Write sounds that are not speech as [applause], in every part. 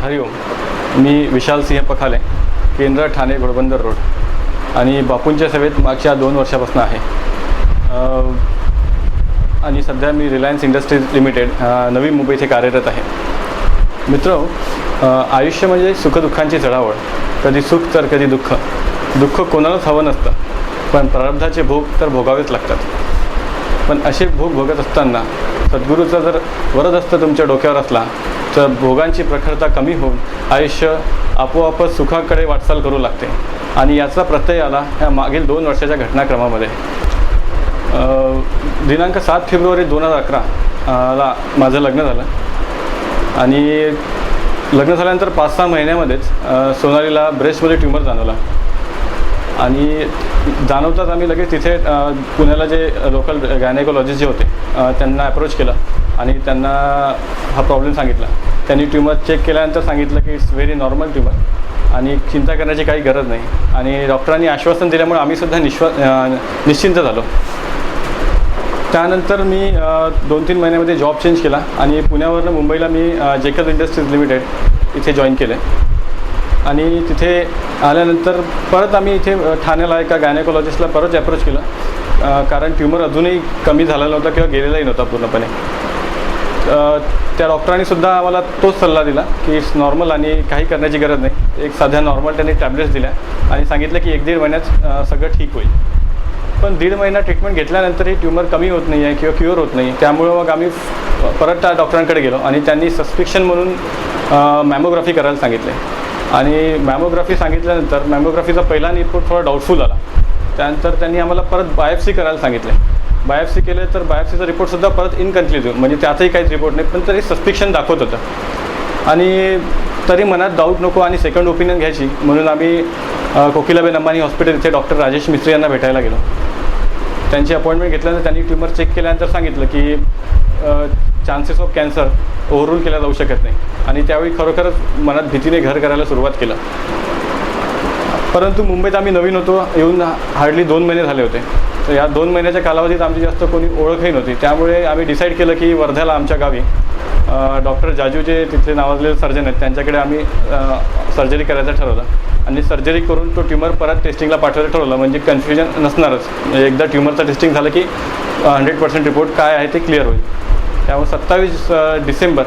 हरिओम. मी विशाल सिंह पखाले केंद्र ठाणे घोडबंदर रोड. आणि बापूंच्या सेवेत मागच्या दोन वर्षापासून आहे. आणि सध्या मी Reliance industries limited Navi Mumbai इथे कार्यरत आहे. मित्र आयुष्य म्हणजे सुखदुःखांची चढावळ कधी सुख तर कधी दुःख. दुःख कोणालाच हवं नसतं. पण प्रारब्धाचे भोग तर भोगावेच लागतात. पण असे भोग भोगत असताना सद्गुरूचा जर वरद असतं तुमच्या डोक्यावर असला तर भोगांची प्रखरता कमी होऊन आयुष्य आपोआपच सुखाकडे वाटचाल करू लागते. आणि याचा प्रत्यय आला ह्या मागील दोन वर्षाच्या घटनाक्रमामध्ये. दिनांक सात फेब्रुवारी दोन हजार अकरा ला माझं लग्न झालं. आणि लग्न झाल्यानंतर पाच सहा महिन्यामध्येच सोनालीला ब्रेस्टमध्ये ट्युमर जाणवला. आणि जाणवताच आम्ही लगेच तिथे पुण्याला जे लोकल गायनेकोलॉजिस्ट जे होते त्यांना अप्रोच केलं. आणि त्यांना हा प्रॉब्लेम सांगितला. त्यांनी ट्युमर चेक केल्यानंतर सांगितलं की इट्स व्हेरी नॉर्मल ट्युमर आणि चिंता करण्याची काही गरज नाही. आणि डॉक्टरांनी आश्वासन दिल्यामुळे आम्हीसुद्धा निश्वा निश्चिंत झालो. त्यानंतर मी दोन तीन महिन्यामध्ये जॉब चेंज केला आणि पुण्यावरनं मुंबईला मी जेकल इंडस्ट्रीज लिमिटेड इथे जॉईन केले. आणि तिथे आल्यानंतर परत आम्ही इथे ठाण्याला एका गायनेकोलॉजिस्टला परत अप्रोच केलं. कारण ट्युमर अजूनही कमी झालेला नव्हता किंवा गेलेलाही नव्हता पूर्णपणे. त्या डॉक्टरांनी सुद्धा आम्हाला तोच सल्ला दिला की इट्स नॉर्मल आणि काही करण्याची गरज नाही. एक साध्या नॉर्मल त्यांनी टॅबलेट्स दिल्या आणि सांगितलं की एक दीड महिन्यात सगळं ठीक होईल. पण दीड महिना ट्रीटमेंट घेतल्यानंतरही ट्युमर कमी होत नाही आहे किंवा क्युअर होत नाही. त्यामुळं मग आम्ही परत त्या डॉक्टरांकडे गेलो आणि त्यांनी सस्पिक्शन म्हणून मॅमोग्राफी करायला सांगितले. आणि मॅमोग्राफी सांगितल्यानंतर मॅमोग्राफीचा पहिला रिपोर्ट थोडा डाऊटफुल आला. त्यानंतर त्यांनी आम्हाला परत बायोप्सी करायला सांगितले. बायोप्सी केले तर बायोप्सीचा रिपोर्टसुद्धा परत इनकन्क्लुझिव्ह म्हणजे त्यातही काहीच रिपोर्ट नाही पण तरी सस्पिक्शन दाखवत होतं. आणि तरी मनात डाऊट नको आणि सेकंड ओपिनियन घ्यायची. म्हणून आम्ही कोकिलाबेन अंबानी हॉस्पिटल इथे डॉक्टर राजेश मिस्त्री यांना भेटायला गेलो. त्यांची अपॉइंटमेंट घेतल्यानंतर त्यांनी ट्युमर चेक केल्यानंतर सांगितलं की चान्सेस ऑफ कॅन्सर ओव्हररूल केला जाऊ शकत नाही. आणि त्यावेळी खरोखरच मनात भीतीने घर करायला सुरुवात केलं. परंतु मुंबईत आम्ही नवीन होतो. येऊन हार्डली दोन महिने झाले होते. तर या दोन महिन्याच्या कालावधीत आमची जास्त कोणी ओळखही नव्हती. त्यामुळे आम्ही डिसाईड केलं की वर्ध्याला आमच्या गावी डॉक्टर जाजू जे तिथले नावाजलेले सर्जन आहेत त्यांच्याकडे आम्ही सर्जरी करायचं ठरवलं. आणि सर्जरी करून तो ट्युमर परत टेस्टिंगला पाठवायचं ठरवलं. म्हणजे कन्फ्युजन नसणारच. म्हणजे एकदा ट्युमरचं टेस्टिंग झालं की हंड्रेड पर्सेंट रिपोर्ट काय आहे ते क्लिअर होईल. त्यामुळे सत्तावीस डिसेंबर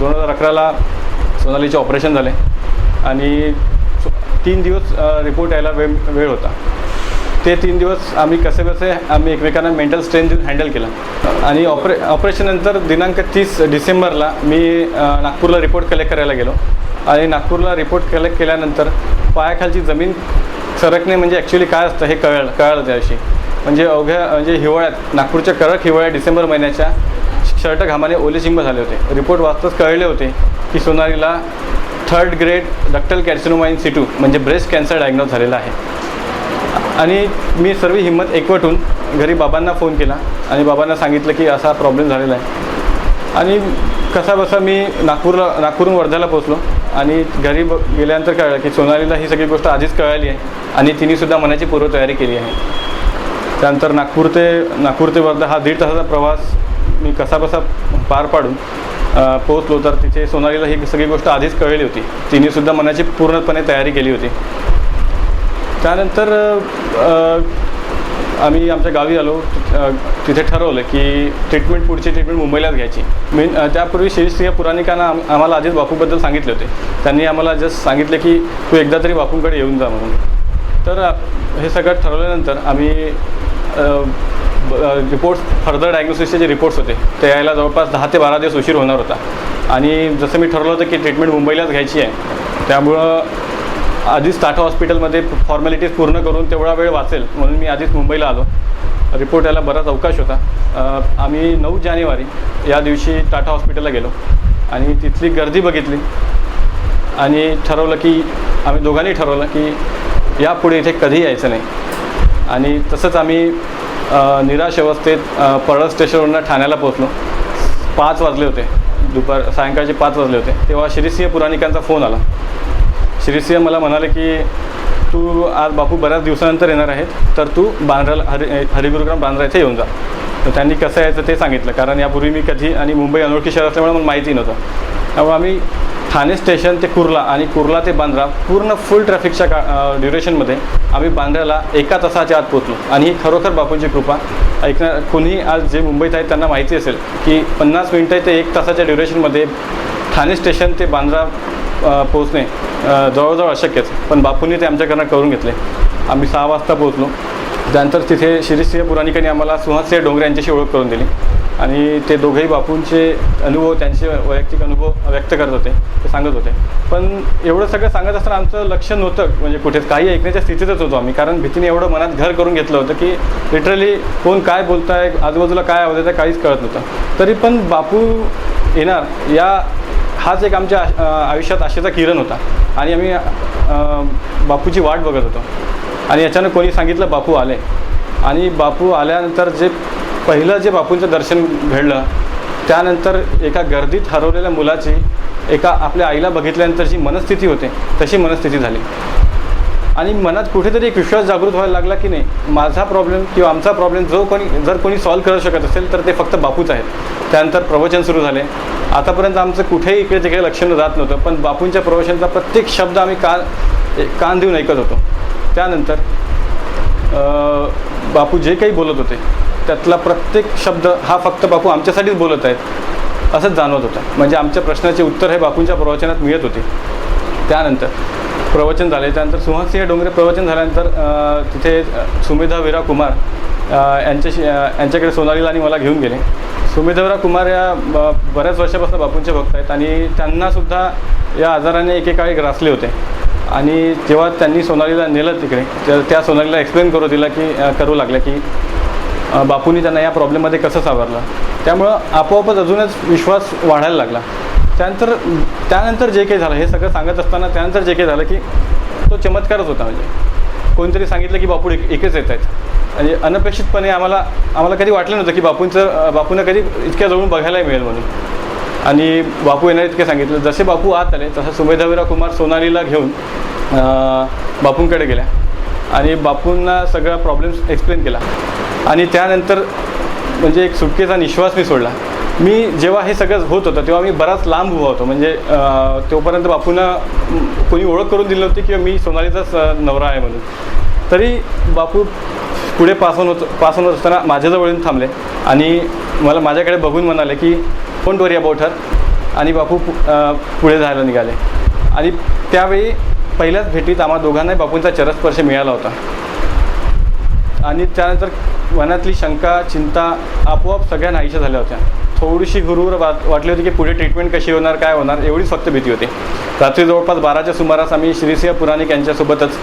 दोन हजार अकराला सोनालीचे ऑपरेशन झाले. आणि सो- तीन दिवस रिपोर्ट यायला वेळ वेळ होता. ते तीन दिवस आम्ही कसे कसे आम्ही एकमेकांना मेंटल स्ट्रेंथ देऊन हँडल केलं. आणि ऑपरे ऑपरेशननंतर दिनांक तीस डिसेंबरला मी नागपूरला रिपोर्ट कलेक्ट करायला गेलो. आणि नागपूरला रिपोर्ट कलेक्ट केल्यानंतर पायाखालची जमीन सरकणे म्हणजे ॲक्च्युली काय असतं हे कळलं कळलं त्याविषयी. म्हणजे अवघ्या म्हणजे हिवाळ्यात नागपूरच्या कडक हिवाळ्यात डिसेंबर महिन्याच्या शर्ट घामाने ओलेचिंब झाले होते. रिपोर्ट वाचताच कळले होते की सोनारीला third grade ductal carcinoma in C two म्हणजे ब्रेस्ट कॅन्सर डायग्नोज झालेला आहे. आणि मी सर्व हिंमत एकवटून घरी बाबांना फोन केला आणि बाबांना सांगितलं की असा प्रॉब्लेम झालेला आहे. आणि कसा बसा मी नागपूरला नागपूरहून वर्ध्याला पोचलो आणि घरी ब गेल्यानंतर कळलं की सोनालीला ही सगळी गोष्ट आधीच कळाली आहे आणि तिनेसुद्धा मनाची पूर्वतयारी केली आहे. त्यानंतर नागपूर ते नागपूर ते वर्धा हा दीड तासाचा प्रवास मी कसाबसा पार पाडून पोचलो पोहोचलो तर तिथे सोनालीला ही सगळी गोष्ट आधीच कळली होती. तिनेसुद्धा मनाची पूर्णपणे तयारी केली होती. त्यानंतर आम्ही आमच्या गावी आलो. तिथे ठरवलं की ट्रीटमेंट पुढची ट्रीटमेंट मुंबईलाच घ्यायची. मी त्यापूर्वी शिरीषसिंह पुराणिकांना आम आम्हाला आधीच बापूबद्दल सांगितले होते. त्यांनी आम्हाला जस्ट सांगितलं की तू एकदा तरी बापूंकडे येऊन जा म्हणून. तर हे सगळं ठरवल्यानंतर आम्ही रिपोर्ट्स फर्दर डायग्नोसिसचे जे रिपोर्ट्स होते ते यायला जवळपास दहा ते बारा दिवस उशीर होणार होता. आणि जसं मी ठरवलं होतं की ट्रीटमेंट मुंबईलाच घ्यायची आहे त्यामुळं आधीच टाटा हॉस्पिटलमध्ये फॉर्मॅलिटीज पूर्ण करून तेवढा वेळ वाचेल म्हणून मी आधीच मुंबईला आलो. रिपोर्ट यायला बराच अवकाश होता. आम्ही नऊ जानेवारी या दिवशी टाटा हॉस्पिटलला गेलो आणि तिथली गर्दी बघितली आणि ठरवलं की आम्ही दोघांनी ठरवलं की यापुढे इथे कधी यायचं नाही. आणि तसंच आम्ही निराश अवस्थेत परळ स्टेशनवरून ठाण्याला पोचलो पाच वाजले होते. दुपार सायंकाळचे पाच वाजले होते. तेव्हा श्रीसिंह पुराणिकांचा फोन आला. श्रीसिंह मला म्हणाले की तू आज बापू बऱ्याच दिवसानंतर येणार आहेत तर तू बांद्राला हरि हरिगुरुग्राम बांद्रा इथे येऊन जा. तर त्यांनी कसं यायचं ते सांगितलं कारण यापूर्वी मी कधी आणि मुंबई अनोळखी शहर असल्यामुळे मला माहिती नव्हतं. त्यामुळे आम्ही ठाणे स्टेशन ते कुर्ला आणि कुर्ला ते बांद्रा पूर्ण फुल ट्रॅफिकच्या का ड्युरेशनमध्ये आम्ही बांद्र्याला एका तासाच्या आत पोचलो आणि ही खरोखर बापूंची कृपा. ऐकणार कुणीही आज जे मुंबईत आहेत त्यांना माहिती असेल की पन्नास मिनटं ते एक तासाच्या ड्युरेशनमध्ये ठाणे स्टेशन ते बांद्रा पोहोचणे जवळजवळ अशक्यच. पण बापूंनी ते आमच्याकडनं करून घेतले. आम्ही सहा वाजता पोहोचलो. त्यानंतर तिथे शिरीसिंह पुराणिकांनी आम्हाला सुहासिंह डोंगरे यांच्याशी ओळख करून दिली. आणि ते दोघेही बापूंचे अनुभव त्यांचे वैयक्तिक अनुभव व्यक्त करत होते ते सांगत होते. पण एवढं सगळं सांगत असताना आमचं लक्ष नव्हतं म्हणजे कुठेच. काही ऐकण्याच्या स्थितीतच होतो आम्ही कारण भीतीने एवढं मनात घर करून घेतलं होतं की लिटरली कोण काय बोलताय आजूबाजूला काय आवाज येतं काहीच कळत नव्हतं. तरी पण बापू येणार या हाच एक आमच्या आयुष्यात आशेचा किरण होता. आणि आम्ही बापूची वाट बघत होतो. आणि अचानक कोणी सांगितलं बापू आले. आणि बापू आल्यानंतर जे पहिलं जे बापूंचं दर्शन घडलं त्यानंतर एका गर्दीत हरवलेल्या मुलाची एका आपल्या आईला बघितल्यानंतर जी मनस्थिती होते तशी मनस्थिती झाली. आणि मनात कुठेतरी एक विश्वास जागृत व्हायला लागला की नाही माझा प्रॉब्लेम किंवा आमचा प्रॉब्लेम जो कोणी जर कोणी सॉल्व्ह करू शकत असेल तर ते फक्त बापूच आहेत. त्यानंतर प्रवचन सुरू झाले. आतापर्यंत आमचं कुठेही इकडे तिकडे लक्ष जात नव्हतं पण बापूंच्या प्रवचनाचा प्रत्येक शब्द आम्ही कान कान देऊन ऐकत होतो. त्यानंतर बापू जे काही बोलत होते त्यातला प्रत्येक शब्द हा फक्त बापू आमच्यासाठीच बोलत आहेत असंच जाणवत होतं. म्हणजे आमच्या प्रश्नाचे उत्तर हे बापूंच्या प्रवचनात मिळत होते. त्यानंतर प्रवचन झाले. त्यानंतर सुहासिंह डोंगरे प्रवचन झाल्यानंतर तिथे सुमेधा विरा कुमार यांच्याशी यांच्याकडे सोनालीला आणि मला घेऊन गेले. सुमेधवरा कुमार या ब- बऱ्याच वर्षापासून बापूंचे भक्त आहेत आणि त्यांनासुद्धा या आजाराने एकेकाळी ग्रासले होते. आणि जेव्हा त्यांनी सोनालीला नेलं तिकडे तर त्या सोनालीला एक्सप्लेन करू दिला की करू लागलं की बापूंनी त्यांना या प्रॉब्लेममध्ये कसं सावरलं. त्यामुळं आपोआपच अजूनच विश्वास वाढायला लागला. त्यानंतर त्यानंतर जे काही झालं हे सगळं सांगत असताना त्यानंतर जे काही झालं की तो चमत्कारच होता म्हणजे. कोणतरी सांगितलं की बापू एक एकच येत आहेत. आणि अनपेक्षितपणे आम्हाला आम्हाला कधी वाटलं नव्हतं की बापूंचं बापूंना कधी इतक्या जवळून बघायलाही मिळेल म्हणून. आणि बापू येणार इतके सांगितलं जसे बापू आत आले तसं सुभेदावीरा कुमार सोनालीला घेऊन बापूंकडे गेल्या. आणि बापूंना सगळा प्रॉब्लेम्स एक्सप्लेन केला. आणि त्यानंतर म्हणजे एक सुटकेचा निश्वास मी सोडला. मी जेव्हा हे सगळं होत होतं तेव्हा मी बराच लांब उभा होतो. म्हणजे तोपर्यंत बापूंना कोणी ओळख करून दिली नव्हती किंवा मी सोनालीचाच नवरा आहे म्हणून. तरी बापू पुढे पास होत पास होत असताना माझ्याजवळ येऊन थांबले. आणि मला माझ्याकडे बघून म्हणाले की कोण वरी अबाउट हर आणि बापू पु- पुढे जायला निघाले. आणि त्यावेळी पहिल्याच भेटीत आम्हा दोघांनाही बापूंचा चरस्पर्श मिळाला होता. आणि त्यानंतर मनातली शंका चिंता आपोआप सगळ्या नाहीशा झाल्या होत्या. थोडीशी हुरहुर वाट वाटली होती की पुढे ट्रीटमेंट कशी होणार काय होणार एवढीच फक्त भीती होती. रात्री जवळपास बाराच्या सुमारास आम्ही श्रीसिंह पुराणिक यांच्यासोबतच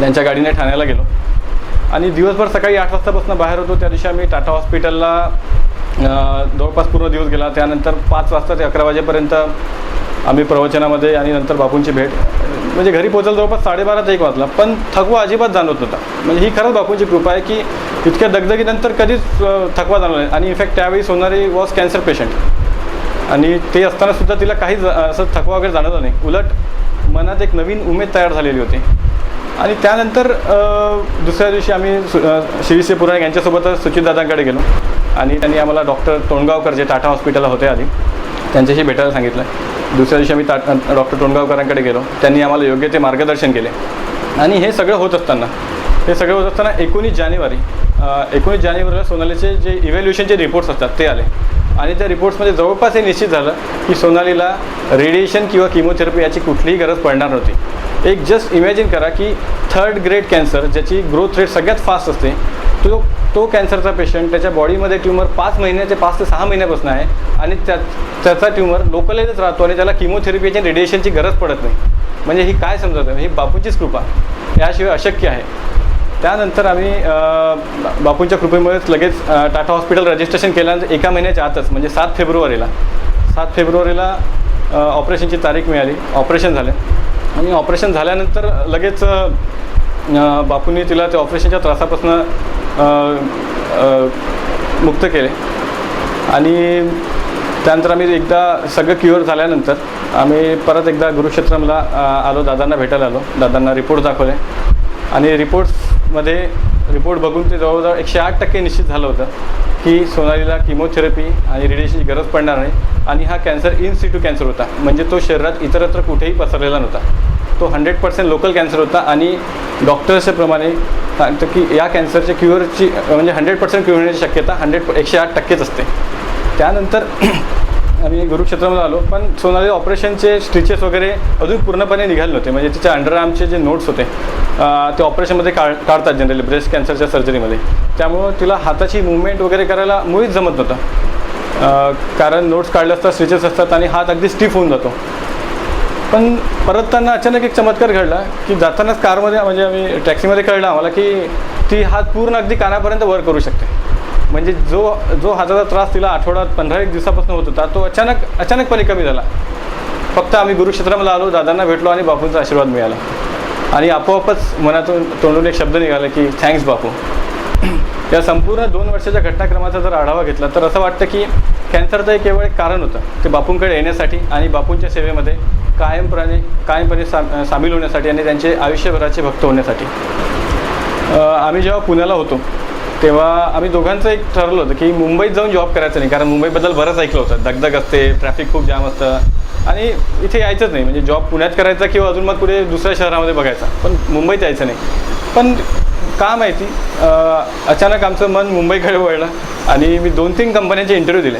त्यांच्या गाडीने ठाण्याला गेलो. आणि दिवसभर सकाळी आठ वाजतापासून बाहेर होतो. त्या दिवशी आम्ही टाटा हॉस्पिटलला जवळपास पूर्ण दिवस गेला. त्यानंतर पाच वाजता ते अकरा वाजेपर्यंत आम्ही प्रवचनामध्ये आणि नंतर बापूंची भेट म्हणजे घरी पोहोचायला जवळपास साडेबारा ते एक वाजला. पण थकवा अजिबात जाणवत नव्हता. म्हणजे ही खरंच बापूंची कृपा आहे की इतक्या दगदगीनंतर कधीच थकवा जाणवला नाही. आणि इनफॅक्ट त्यावेळी सोनारी वॉज कॅन्सर पेशंट आणि ते असताना सुद्धा तिला काहीच असं थकवा वगैरे जाणवला नाही. उलट मनात एक नवीन उमेद तयार झालेली होती. आणि त्यानंतर दुसऱ्या दिवशी आम्ही सु अ, पुराणिक यांच्यासोबतच सुचितदादांकडे गेलो. आणि त्यांनी आम्हाला डॉक्टर तोंडगावकर जे टाटा हॉस्पिटलला होते आधी त्यांच्याशी भेटायला सांगितलं. दुसऱ्या दिवशी आम्ही टा डॉक्टर तोंडगावकरांकडे गेलो. त्यांनी आम्हाला योग्य ते मार्गदर्शन केले. आणि हे सगळं होत असताना हे सगळं होत असताना एकोणीस जानेवारी एकोणीस जानेवारीला सोनालीचे जे इव्हॅल्युएशनचे रिपोर्ट्स असतात ते आले. आणि त्या रिपोर्ट्समध्ये जवळपास हे निश्चित झालं की सोनालीला रेडिएशन किंवा किमोथेरपी याची कुठलीही गरज पडणार नव्हती. एक जस्ट इमॅजिन करा की थर्ड ग्रेड कॅन्सर ज्याची ग्रोथ रेट सगळ्यात फास्ट असते तो तो कॅन्सरचा पेशंट त्याच्या बॉडीमध्ये ट्यूमर पाच महिन्याचे पाच ते सहा महिन्यापासून आहे आणि त्या त्याचा ट्यूमर लोकलाइजच राहतो आणि त्याला किमोथेरपीची आणि रेडिएशनची गरज पडत नाही. म्हणजे ही काय समजत? ही बापूचीच कृपा. याशिवाय अशक्य आहे. त्यानंतर आम्ही बापूंच्या कृपेमुळेच लगेच टाटा हॉस्पिटल रजिस्ट्रेशन केल्यानंतर एका महिन्याच्या आतच म्हणजे सात फेब्रुवारीला सात फेब्रुवारीला ऑपरेशनची तारीख मिळाली ऑपरेशन झाले. आणि ऑपरेशन झाल्यानंतर लगेच बापूंनी तिला त्या ऑपरेशनच्या त्रासापासून मुक्त केले. आणि त्यानंतर आम्ही एकदा सगळं क्युअर झाल्यानंतर आम्ही परत एकदा गुरुक्षेत्रमला आलो दादांना भेटायला आलो. दादांना रिपोर्ट दाखवले. आणि रिपोर्ट्स मध्ये रिपोर्ट बघून ते जवळजवळ एकशे आठ टक्के निश्चित झालं होतं की सोनालीला किमोथेरपी आणि रेडिएशनची गरज पडणार नाही. आणि हा कॅन्सर इन सिटू कॅन्सर होता. म्हणजे तो शरीरात इतरत्र कुठेही पसरलेला नव्हता. तो हंड्रेड पर्सेंट लोकल कॅन्सर होता आणि डॉक्टर्सच्या प्रमाणे सांगतं की या कॅन्सरच्या क्युअरची म्हणजे हंड्रेड पर्सेंट क्युअर होण्याची शक्यता हंड्रेड एकशे आठ टक्केच असते. त्यानंतर आम्ही गुरुक्षेत्रामध्ये आलो पण सोनाली ऑपरेशनचे स्टिचेस वगैरे अजून पूर्णपणे निघाले नव्हते. म्हणजे तिच्या अंडरआर्मचे जे नोट्स होते ते ऑपरेशनमध्ये काढ काढतात जनरली ब्रेस्ट कॅन्सरच्या सर्जरीमध्ये त्यामुळं तिला हाताची मुवमेंट वगैरे करायला मुळीच जमत नव्हतं. कारण नोट्स काढले असतात स्टिचेस असतात आणि हात अगदी स्टिफ होऊन जातो. पण परतताना अचानक एक चमत्कार घडला की जातानाच कारमध्ये म्हणजे आम्ही टॅक्सीमध्ये कळलं आम्हाला की ती हात पूर्ण अगदी कानापर्यंत वर करू शकते. म्हणजे जो जो हाताचा त्रास तिला आठवड्यात पंधरा एक दिवसापासून होत होता तो अचानक अचानकपणे कमी झाला. फक्त आम्ही गुरुक्षेत्रामध्ये आलो दादांना भेटलो आणि बापूंचा आशीर्वाद मिळाला. आणि आपोआपच मनातून तोंडून एक शब्द निघाला की थँक्स बापू. [clears throat] या संपूर्ण दोन वर्षाच्या घटनाक्रमाचा जर आढावा घेतला तर असं वाटतं की कॅन्सरचं एक केवळ एक कारण होतं ते बापूंकडे येण्यासाठी आणि बापूंच्या सेवेमध्ये कायमपणे कायमपणे सा सामील होण्यासाठी आणि त्यांचे आयुष्यभराचे भक्त होण्यासाठी. आम्ही जेव्हा पुण्याला होतो तेव्हा आम्ही दोघांचं एक ठरवलं होतं की मुंबईत जाऊन जॉब करायचं नाही कारण मुंबईबद्दल बरंच ऐकलं होतं. दगदग असते ट्रॅफिक खूप जाम असतं. आणि इथे यायचंच नाही म्हणजे जॉब पुण्यात करायचा किंवा अजून मग कुठे दुसऱ्या शहरामध्ये बघायचा. पण मुंबईत यायचं नाही. पण का माहिती अचानक आमचं मन मुंबईकडे वळलं आणि मी दोन तीन कंपन्यांचे इंटरव्ह्यू दिले.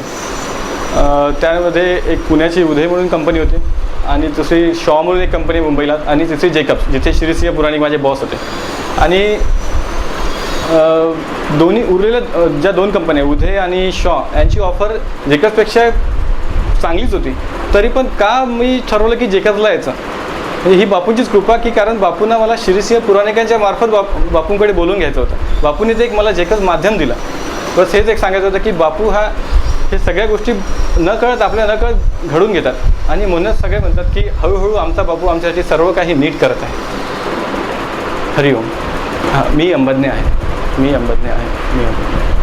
त्यामध्ये एक पुण्याची उदय म्हणून कंपनी होती आणि दुसरी शॉ म्हणून एक कंपनी मुंबईला आणि तिसरी जेकब्स जिथे श्रीसिंह पुराणिक माझे बॉस होते. आणि दोन्ही उरलेल्या ज्या दोन कंपन्या उदय आणि शॉ यांची ऑफर जेकसपेक्षा चांगलीच होती. तरी पण का मी ठरवलं की जेकसला यायचं? ही बापूंचीच कृपा की कारण बापूंना मला श्रीसिंह पुराणिकांच्या मार्फत बाप बापूंकडे बोलून घ्यायचं होतं. बापूंनीच एक मला जेकच माध्यम दिलं. बस हेच एक सांगायचं होतं की बापू हा हे सगळ्या गोष्टी न कळत आपल्या न कळत घडून घेतात. आणि म्हणूनच सगळे म्हणतात की हळूहळू आमचा बापू आमच्यासाठी सर्व काही नीट करत आहे. हरिओम. हां मी अंबज्ञ आहे. มีอย่างเบิเนี่ยมีอย่างเบินี่